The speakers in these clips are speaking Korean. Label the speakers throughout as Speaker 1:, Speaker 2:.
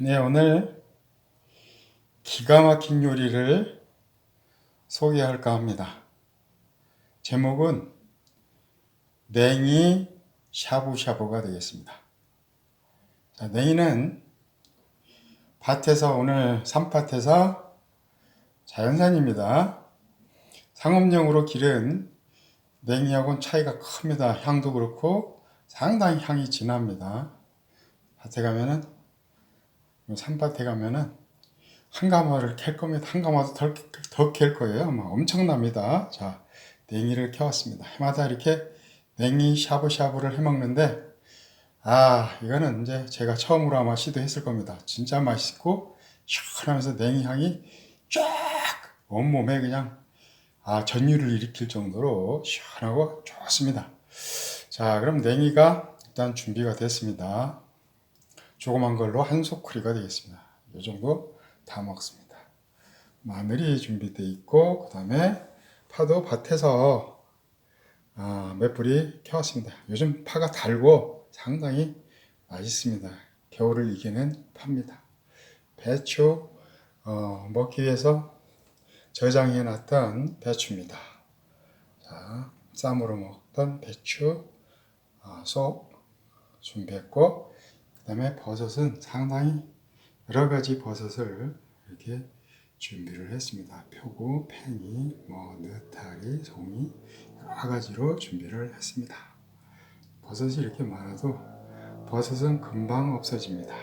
Speaker 1: 네, 오늘 기가 막힌 요리를 소개할까 합니다. 제목은 냉이 샤브샤브가 되겠습니다. 자, 냉이는 밭에서 오늘 산밭에서 자연산입니다. 상업용으로 기른 냉이하고는 차이가 큽니다. 향도 그렇고 상당히 향이 진합니다. 밭에 가면은 산밭에 가면은 한 가마를 캘 겁니다. 한 가마도 더캘 거예요. 아마 엄청납니다. 자, 냉이를 켜왔습니다. 해마다 이렇게 냉이 샤브샤브를 해 먹는데 아 이거는 이제 제가 처음으로 아마 시도했을 겁니다. 진짜 맛있고 시원하면서 냉이 향이 쫙 온몸에 그냥 아 전율을 일으킬 정도로 시원하고 좋습니다. 자 그럼 냉이가 일단 준비가 됐습니다. 조그만 걸로 한 소쿠리가 되겠습니다. 이 정도 다 먹습니다. 마늘이 준비되어 있고 그 다음에 파도 밭에서 아, 몇 뿌리 켜왔습니다. 요즘 파가 달고 상당히 맛있습니다. 겨울을 이기는 파입니다. 배추 어, 먹기 위해서 저장해 놨던 배추입니다. 자, 쌈으로 먹던 배추 아, 속 준비했고 그 다음에 버섯은 상당히 여러 가지 버섯을 이렇게 준비를 했습니다. 표고, 팽이, 뭐 느타리, 송이 여러 가지로 준비를 했습니다. 버섯이 이렇게 많아도 버섯은 금방 없어집니다.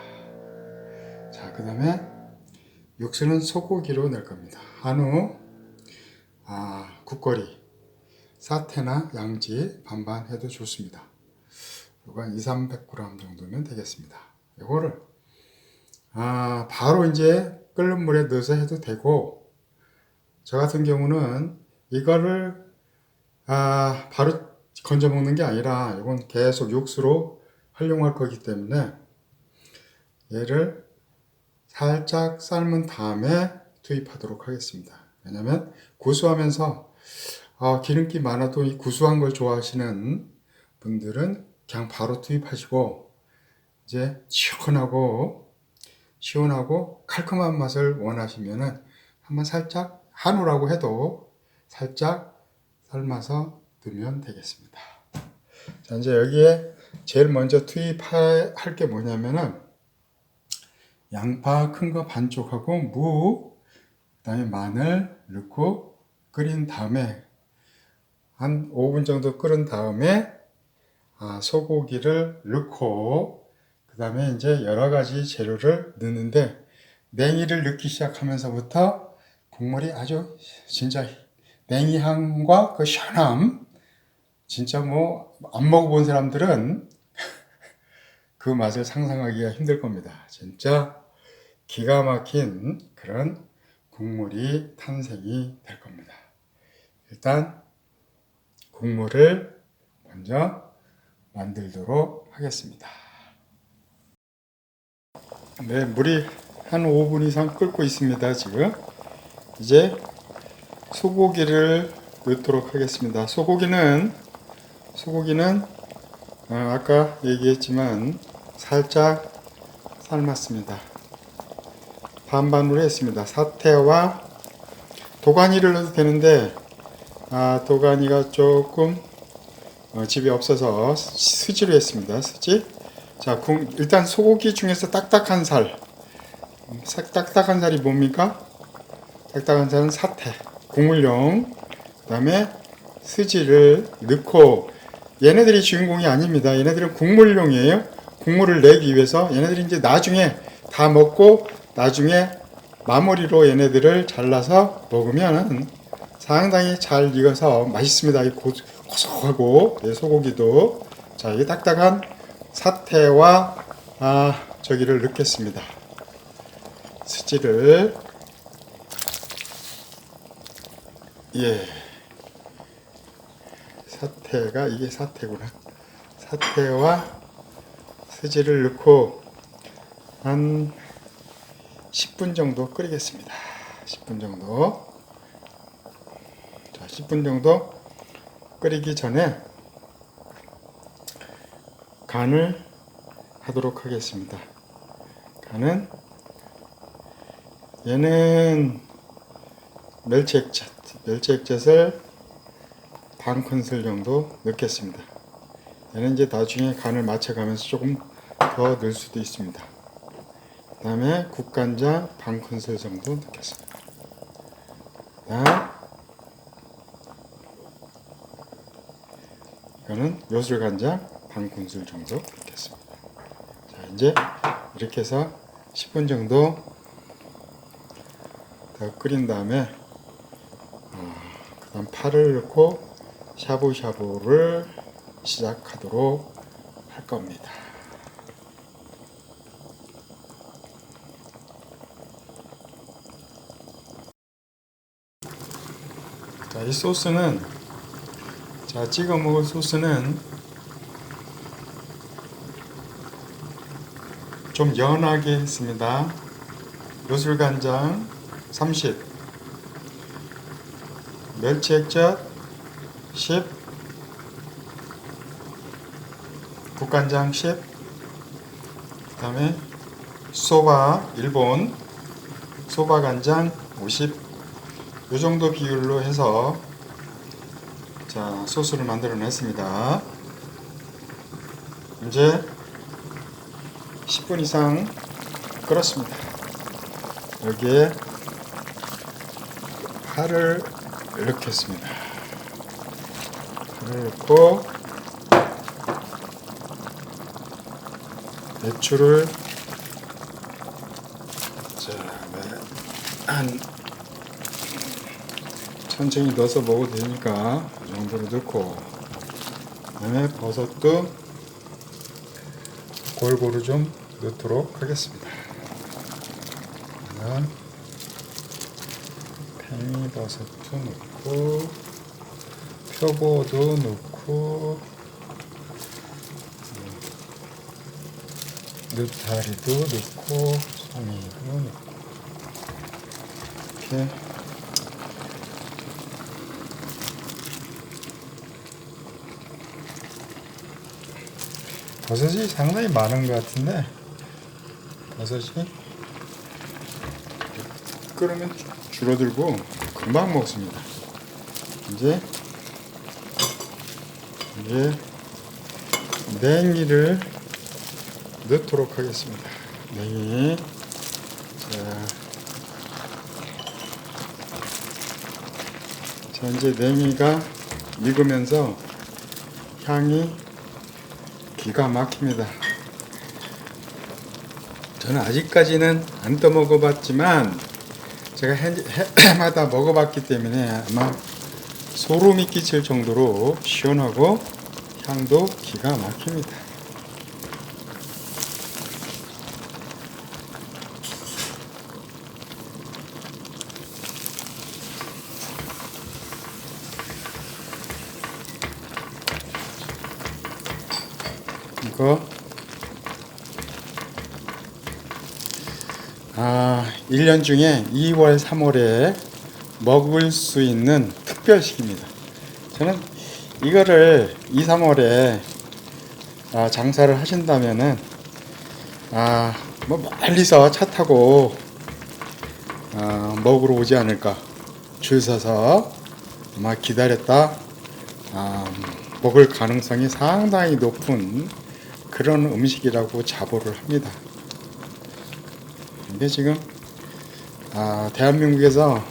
Speaker 1: 자, 그 다음에 육수는 소고기로 낼 겁니다. 한우, 아, 국거리, 사태나 양지 반반 해도 좋습니다. 요거 한 2, 300g 정도면 되겠습니다. 이거를 아, 바로 이제 끓는 물에 넣어서 해도 되고 저 같은 경우는 이거를 아, 바로 건져 먹는 게 아니라 이건 계속 육수로 활용할 거기 때문에 얘를 살짝 삶은 다음에 투입하도록 하겠습니다. 왜냐면 구수하면서 어, 기름기 많아도 이 구수한 걸 좋아하시는 분들은 그냥 바로 투입하시고 이제 시원하고 시원하고 칼칼한 맛을 원하시면은 한번 살짝 한우라고 해도 살짝 삶아서 넣으면 되겠습니다. 자 이제 여기에 제일 먼저 투입할 게 뭐냐면은 양파 큰 거 반쪽하고 무 그다음에 마늘 넣고 끓인 다음에 한 5분 정도 끓은 다음에 아, 소고기를 넣고 그 다음에 이제 여러 가지 재료를 넣는데 냉이를 넣기 시작하면서부터 국물이 아주 진짜 냉이 향과 그 시원함 진짜 뭐 안 먹어본 사람들은 그 맛을 상상하기가 힘들 겁니다. 진짜 기가 막힌 그런 국물이 탄생이 될 겁니다. 일단 국물을 먼저 만들도록 하겠습니다. 네, 물이 한 5분 이상 끓고 있습니다. 지금 이제 소고기를 넣도록 하겠습니다. 소고기는 소고기는 어, 아까 얘기했지만 살짝 삶았습니다. 반반으로 했습니다. 사태와 도가니를 넣어도 되는데 아, 도가니가 조금 어, 집에 없어서 스지로 했습니다. 스지. 자, 국, 일단 소고기 중에서 딱딱한 살. 싹 딱딱한 살이 뭡니까? 딱딱한 살은 사태, 국물용. 그 다음에 스지를 넣고 얘네들이 주인공이 아닙니다. 얘네들은 국물용이에요. 국물을 내기 위해서 얘네들이 이제 나중에 다 먹고 나중에 마무리로 얘네들을 잘라서 먹으면 상당히 잘 익어서 맛있습니다. 이 고, 고소하고 네, 소고기도. 자 이게 딱딱한 사태와 아 저기를 넣겠습니다. 스지를. 예. 사태가 이게 사태구나. 사태와 스지를 넣고 한 10분 정도 끓이겠습니다. 10분 정도. 자 10분 정도 끓이기 전에 간을 하도록 하겠습니다. 간은 얘는 멸치액젓, 멸치액젓을 반 큰술 정도 넣겠습니다. 얘는 이제 나중에 간을 맞춰가면서 조금 더 넣을 수도 있습니다. 그 다음에 국간장 반 큰술 정도 넣겠습니다. 그다음 이거는 요술간장 반 큰술 정도 넣겠습니다. 자 이제 이렇게 해서 10분 정도 더 끓인 다음에 어, 그다음 파를 넣고 샤브샤브를 시작하도록 할 겁니다. 자, 이 소스는 자 찍어 먹을 소스는 좀 연하게 했습니다. 요술간장 30, 멸치액젓 10, 국간장 10, 그 다음에 소바 일본 소바 간장 50, 이 정도 비율로 해서 자 소스를 만들어냈습니다. 이제 10분 이상 끓었습니다. 여기에 파를 넣겠습니다. 파를 넣고 배추를 자 한 천천히 넣어서 먹어도 되니까 이 정도로 넣고 그다음에 버섯도 골고루 좀 넣도록 하겠습니다. 팽이버섯도 넣고 표고도 넣고 느타리도 넣고 송이도 넣고 이렇게 버섯이 상당히 많은 것 같은데 버섯이 끓으면 주- 줄어들고 금방 먹습니다. 이제 이제 냉이를 넣도록 하겠습니다. 냉이 자, 자 이제 냉이가 익으면서 향이 기가 막힙니다. 저는 아직까지는 안 떠먹어 봤지만 제가 해, 해마다 먹어봤기 때문에 아마 소름이 끼칠 정도로 시원하고 향도 기가 막힙니다. 이거. 아, 1년 중에 2월, 3월에 먹을 수 있는 특별 식입니다. 저는 이거를 2, 3월에 아, 장사를 하신다면은 아, 뭐 멀리서 차 타고 아, 먹으러 오지 않을까. 줄 서서 아마 기다렸다. 아, 먹을 가능성이 상당히 높은 그런 음식이라고 자부를 합니다. 근데 지금 아, 대한민국에서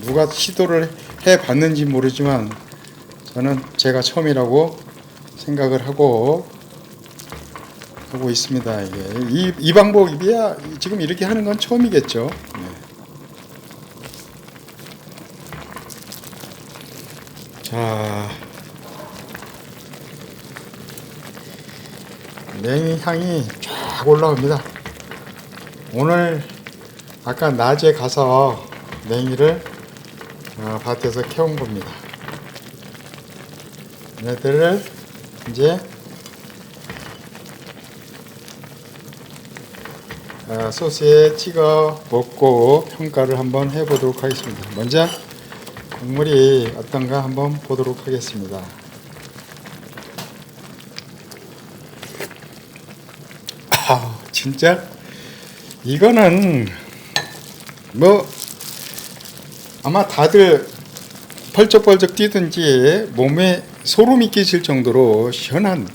Speaker 1: 누가 시도를 해 봤는지 모르지만 저는 제가 처음이라고 생각을 하고 하고 있습니다. 이게 이, 이 방법이야 지금 이렇게 하는 건 처음이겠죠. 네. 자, 냉이 향이 쫙 올라옵니다. 오늘 아까 낮에 가서 냉이를 어, 밭에서 캐온 겁니다. 얘들을 이제 어, 소스에 찍어 먹고 평가를 한번 해보도록 하겠습니다. 먼저 국물이 어떤가 한번 보도록 하겠습니다. 아, 진짜 이거는 뭐 아마 다들 펄쩍펄쩍 뛰든지 몸에 소름이 끼칠 정도로 시원한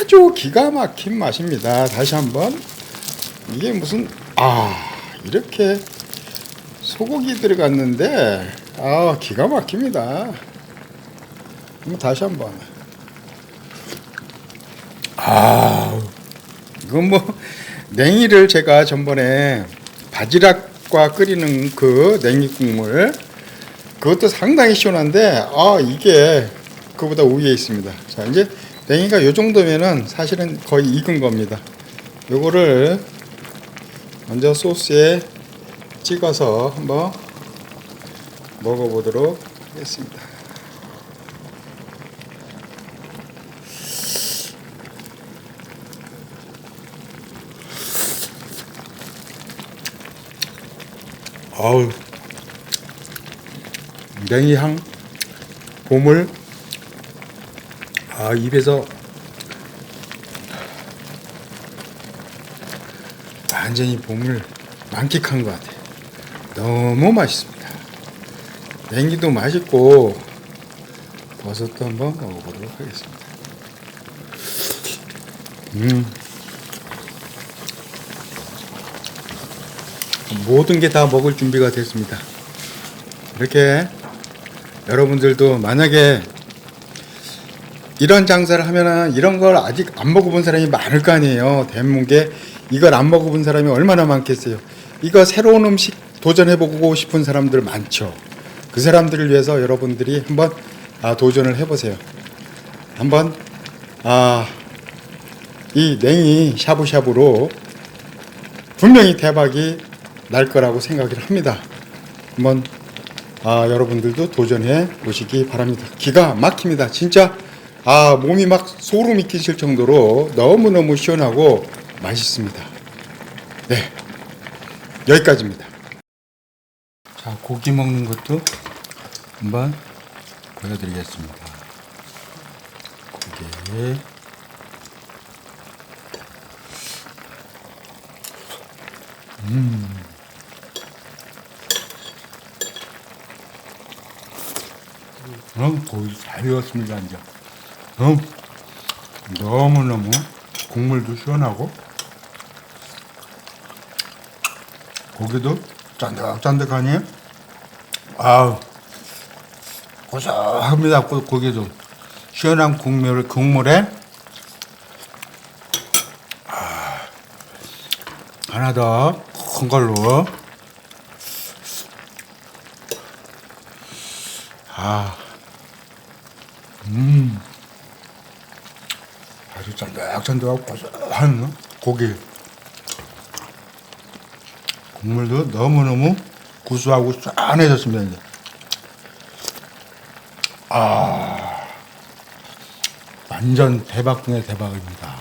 Speaker 1: 아주 기가 막힌 맛입니다. 다시 한번 이게 무슨 아 이렇게 소고기 들어갔는데 아 기가 막힙니다. 한번 다시 한번 아 이건 뭐 냉이를 제가 전번에 바지락과 끓이는 그 냉이 국물 그것도 상당히 시원한데 아 이게 그보다 우위에 있습니다. 자 이제 냉이가 요 정도면은 사실은 거의 익은 겁니다. 요거를 먼저 소스에 찍어서 한번 먹어보도록 하겠습니다. 아우 냉이 향 보물 아 입에서 완전히 봄을 만끽한 것 같아요. 너무 맛있습니다. 냉기도 맛있고 버섯도 한번 먹어보도록 하겠습니다. 음. 모든 게 다 먹을 준비가 됐습니다. 이렇게 여러분들도 만약에 이런 장사를 하면은 이런 걸 아직 안 먹어본 사람이 많을 거 아니에요. 대문게 이걸 안 먹어본 사람이 얼마나 많겠어요. 이거 새로운 음식 도전해보고 싶은 사람들 많죠. 그 사람들을 위해서 여러분들이 한번 아, 도전을 해보세요. 한번 아, 이 냉이 샤브샤브로 분명히 대박이 날 거라고 생각을 합니다. 한번 아, 여러분들도 도전해 보시기 바랍니다. 기가 막힙니다. 진짜 아, 몸이 막 소름이 끼칠 정도로 너무너무 시원하고 맛있습니다. 네. 여기까지입니다. 자, 고기 먹는 것도 한번 보여드리겠습니다. 고기. 음, 고기 잘 익었습니다, 이제. 음, 너무 너무 국물도 시원하고, 고기도 짠득짠득하니, 아우, 고소합니다, 고- 고기도. 시원한 국물, 국물에, 아, 하나 더 큰 걸로, 아, 음, 아주 짠득짠득하고 고소한 고기. 국물도 너무너무 구수하고 짠해졌습니다. 아, 완전 대박 중에 대박입니다.